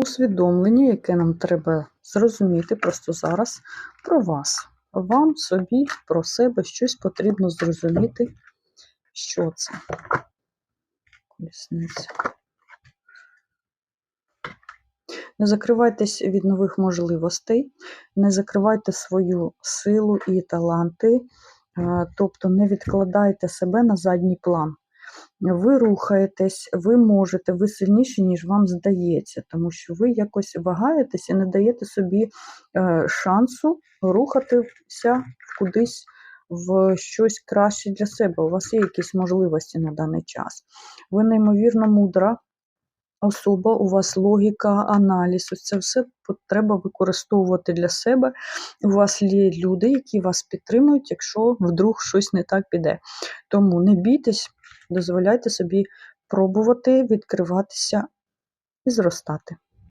усвідомлення, яке нам треба зрозуміти просто зараз про вас. Вам собі про себе щось потрібно зрозуміти, що це. Колісниця. Не закривайтесь від нових можливостей, не закривайте свою силу і таланти, е, тобто не відкладайте себе на задній план. Ви рухаєтесь, ви можете, ви сильніші, ніж вам здається, тому що ви якось вагаєтесь і не даєте собі е, шансу рухатися кудись в щось краще для себе. У вас є якісь можливості на даний час. Ви неймовірно мудра особа, у вас логіка, аналіз. Ось це все треба використовувати для себе. У вас є люди, які вас підтримують, якщо вдруг щось не так піде. Тому не бійтесь, дозволяйте собі пробувати відкриватися і зростати.